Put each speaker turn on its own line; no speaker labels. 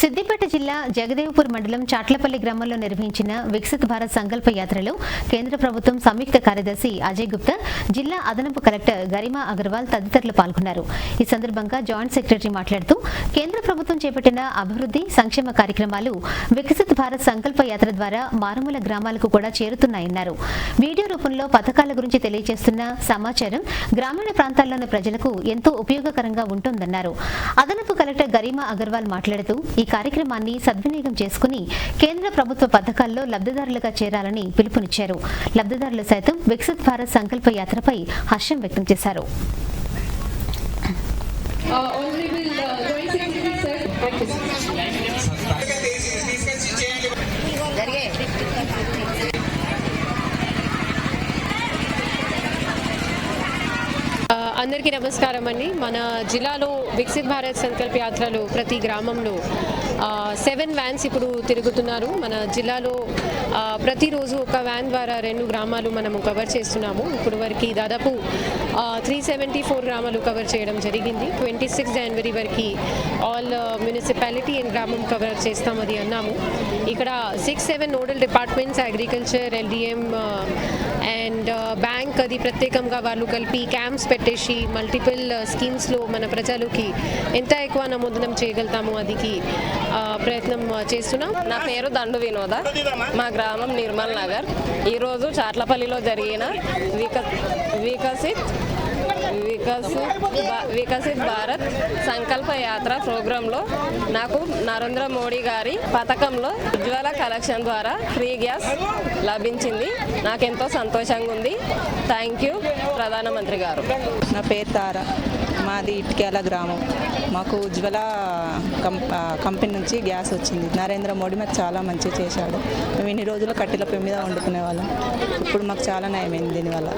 సిద్దిపేట జిల్లా జగదేవ్పూర్ మండలం చాట్లపల్లి గ్రామంలో నిర్వహించిన వికసిత్ భారత్ సంకల్ప యాత్రలో కేంద్ర ప్రభుత్వం సంయుక్త కార్యదర్శి అజయ్ గుప్తా జిల్లా అదనపు కలెక్టర్ గరిమా అగర్వాల్ తదితరులు పాల్గొన్నారు. ఈ సందర్భంగా జాయింట్ సెక్రటరీ మాట్లాడుతూ కేంద్ర ప్రభుత్వం చేపట్టిన అభివృద్ధి సంక్షేమ కార్యక్రమాలు వికసిత్ భారత్ సంకల్ప యాత్ర ద్వారా మారుమూల గ్రామాలకు కూడా చేరుతున్నాయన్నారు. వీడియో రూపంలో పథకాల గురించి తెలియజేస్తున్న సమాచారం గ్రామీణ ప్రాంతాల్లోని ప్రజలకు ఎంతో ఉపయోగకరంగా ఉంటుందన్నారు. అదనపు కలెక్టర్ గరిమా అగర్వాల్ మాట్లాడుతూ ఈ కార్యక్రమాన్ని సద్వినియోగం చేసుకుని కేంద్ర ప్రభుత్వ పథకాల్లో లబ్ధిదారులుగా చేరాలని పిలుపునిచ్చారు. లబ్ధిదారులు సైతం వికసిత్ భారత్ సంకల్ప యాత్రపై హర్షం వ్యక్తం చేశారు.
అందరికీ నమస్కారం అండి. మన జిల్లాలో వికసిత్ భారత్ సంకల్ప యాత్రలు ప్రతి గ్రామంలో సెవెన్ వ్యాన్స్ ఇప్పుడు తిరుగుతున్నారు. మన జిల్లాలో ప్రతిరోజు ఒక వ్యాన్ ద్వారా రెండు గ్రామాలు మనము కవర్ చేస్తున్నాము. ఇప్పుడు వరకు దాదాపు త్రీ సెవెంటీ ఫోర్ గ్రామాలు కవర్ చేయడం జరిగింది. ట్వంటీ సిక్స్ జనవరి వరకు ఆల్ మున్సిపాలిటీ అండ్ గ్రామం కవర్ చేస్తామని అన్నాము. ఇక్కడ six seven nodal departments agriculture LDM and bank అది ప్రత్యేకంగా వాళ్ళు కలిపి క్యాంప్స్ పెట్టేసి మల్టిపుల్ స్కీమ్స్లో uh, మన ప్రజలకి ఎంత ఎక్కువ నమోదనం చేయగలుగుతాము అదికి ప్రయత్నం uh, చేస్తున్నాం.
నా పేరు దండు వినోద. మా గ్రామం నిర్మల్ నగర్. ఈరోజు చాట్లపల్లిలో జరిగిన విక వికసిత్ వికసిత్ వికసిత్ భారత్ సంకల్ప యాత్ర ప్రోగ్రాంలో నాకు నరేంద్ర మోడీ గారి పథకంలో ఉజ్వల కలెక్షన్ ద్వారా ఫ్రీ గ్యాస్ లభించింది. నాకెంతో సంతోషంగా ఉంది థ్యాంక్ యూ ప్రధానమంత్రి గారు.
నా పేరు తార. మాది ఇటుకేల గ్రామం. మాకు ఉజ్వల కం- కంపెనీ నుంచి గ్యాస్ వచ్చింది. నరేంద్ర మోడీ మాకు చాలా మంచిగా చేశాడు. మేము ఇన్ని రోజులు కట్టెల పొయ్యి మీద వండుకునే వాళ్ళం ఇప్పుడు మాకు చాలా నయమైంది దీనివల్ల.